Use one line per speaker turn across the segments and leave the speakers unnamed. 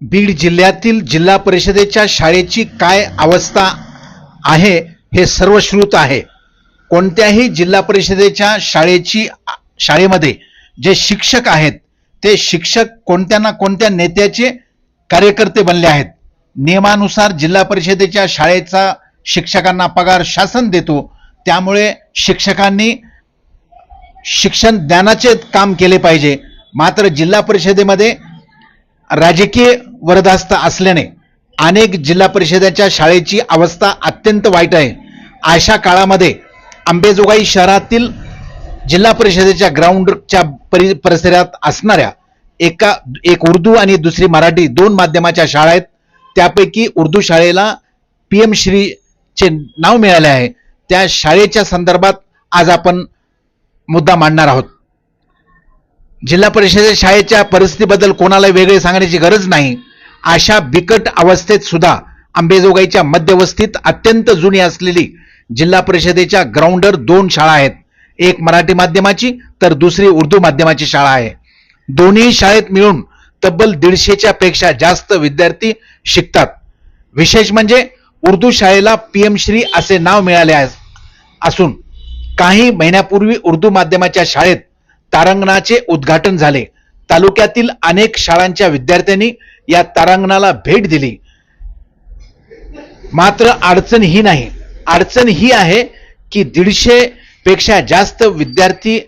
बीड जिल्ह्यातील जिल्हा परिषदेच्या शाळेची काय अवस्था आहे हे सर्वश्रुत आहे. कोणत्याही जिल्हा परिषदेच्या शाळेची शाळेमध्ये जे शिक्षक आहेत ते शिक्षक कोणत्या ना कोणत्या नेत्याचे कार्यकर्ते बनले आहेत. नियमानुसार जिल्हा परिषदेच्या शाळेचा शिक्षकांना पगार शासन देतो. त्यामुळे शिक्षकांनी शिक्षण ज्ञानाचे काम केले पाहिजे. मात्र जिल्हा परिषदेमध्ये राजकीय वरदास्त असल्याने अनेक जिल्हा परिषदेच्या शाळेची अवस्था अत्यंत वाईट आहे. अशा काळामध्ये आंबेजोगाई शहरातील जिल्हा परिषदेच्या ग्राउंडच्या परि परिसरात असणाऱ्या एका एक उर्दू आणि दुसरी मराठी दोन माध्यमाच्या शाळा आहेत. त्यापैकी उर्दू शाळेला पी एम श्रीचे नाव मिळाले आहे. त्या शाळेच्या संदर्भात आज आपण मुद्दा मांडणार आहोत. जिल्हा परिषदे शाळेच्या परिस्थितीबद्दल कोणाला वेगळे सांगण्याची गरज नाही. अशा बिकट अवस्थेत सुद्धा अंबेजोगाईच्या मध्यवस्थित अत्यंत जुनी असलेली जिल्हा परिषदेच्या ग्राउंडर दोन शाळा आहेत. एक मराठी माध्यमाची तर दुसरी उर्दू माध्यमाची शाळा आहे. दोन्ही शाळेत मिळून तब्बल दीडशेच्या पेक्षा जास्त विद्यार्थी शिकतात. विशेष म्हणजे उर्दू शाळेला पीएम श्री असे नाव मिळाले आहे. असून काही महिन्यापूर्वी उर्दू माध्यमाच्या शाळेत तारांगणाचे उद्घाटन झाले. तालुक्यातील अनेक शाळांच्या विद्यार्थ्यांनी या तारांगणाला भेट दिली. मात्र अडचण ही नाही. अडचण ही आहे की दीडशे पेक्षा जास्त विद्यार्थी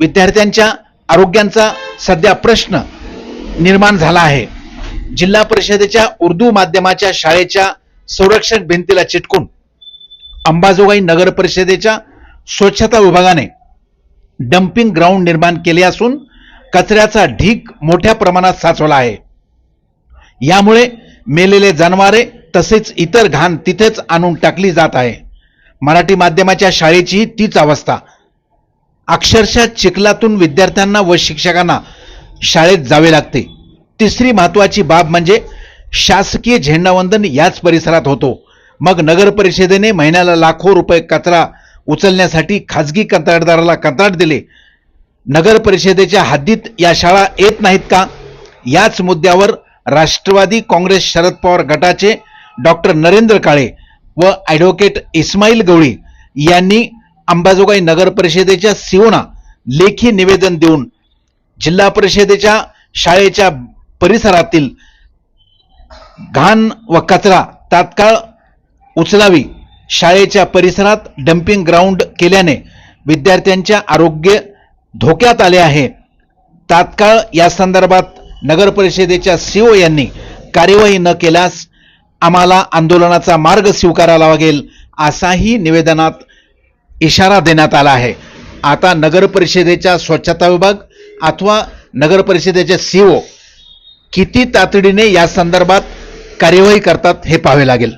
विद्यार्थ्यांच्या आरोग्यांचा सध्या प्रश्न निर्माण झाला आहे. जिल्हा परिषदेच्या उर्दू माध्यमाच्या शाळेच्या संरक्षण भिंतीला चिटकून अंबाजोगाई नगर परिषदेच्या स्वच्छता विभागाने डम्पिंग ग्राउंड निर्माण केले असून कचऱ्याचा ढीग मोठ्या प्रमाणात साचवला आहे. यामुळे मेलेले जनावरे तसेच इतर घाण तिथेच आणून टाकली जात आहे. मराठी माध्यमाच्या शाळेचीही तीच अवस्था. अक्षरशः चिखलातून विद्यार्थ्यांना व शिक्षकांना शाळेत जावे लागते. तिसरी महत्वाची बाब म्हणजे शासकीय झेंडावंदन याच परिसरात होतो. मग नगर परिषदेने महिन्याला लाखो रुपये कचरा उचलण्यासाठी खाजगी कंत्राटदाराला कंत्राट दिले. नगर परिषदेच्या हद्दीत या शाळा येत नाहीत का? याच मुद्द्यावर राष्ट्रवादी काँग्रेस शरद पवार गटाचे डॉक्टर नरेंद्र काळे व ॲडव्होकेट इस्माईल गवळी यांनी अंबाजोगाई नगर परिषदेच्या सिओना लेखी निवेदन देऊन जिल्हा परिषदेच्या शाळेच्या परिसरातील घाण व कचरा तात्काळ उचलावी शाळेच्या परिसरात डम्पिंग ग्राउंड केल्याने विद्यार्थ्यांच्या आरोग्य धोक्यात आले आहे. तात्काळ या संदर्भात नगर परिषदेच्या सीओ यांनी कार्यवाही न केल्यास आम्हाला आंदोलनाचा मार्ग स्वीकारावा लागेल असाही निवेदनात इशारा देण्यात आला आहे. आता नगर परिषदेच्या स्वच्छता विभाग अथवा नगर परिषदेचे सीओ किती तातडीने या संदर्भात कार्यवाही करतात हे पाहावे लागेल.